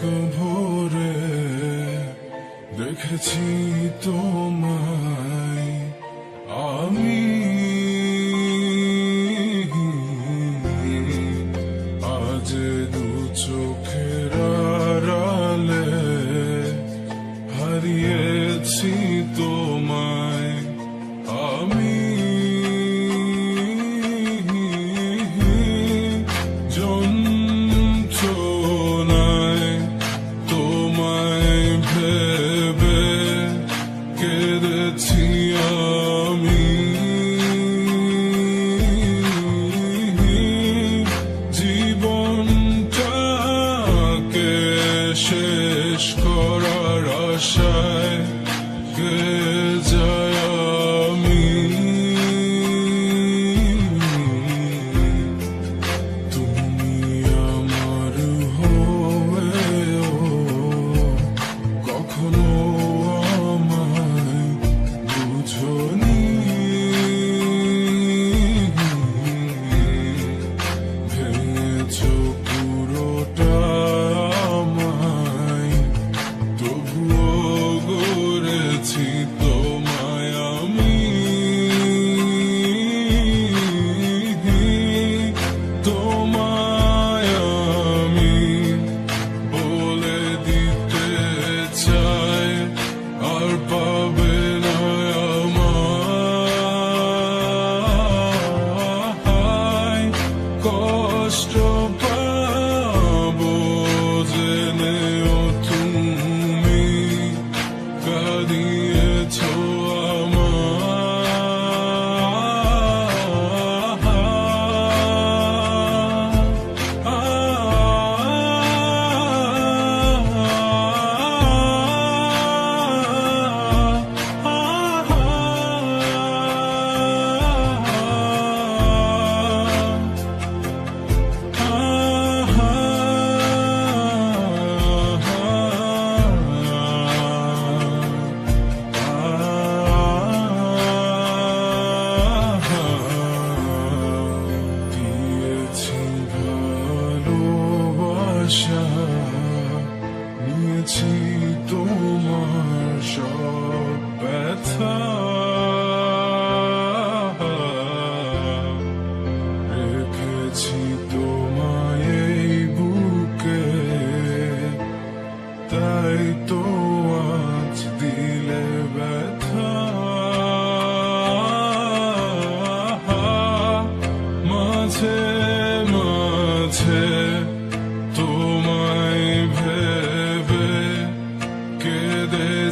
থাকা ভোরে দেখেছি তোমায়। আমি 提步。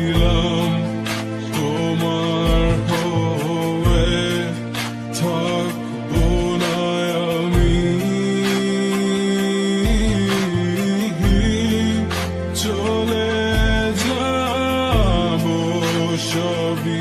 ছিলাম তোমার হয়ে থাকব না আমি। চলে যাব সবই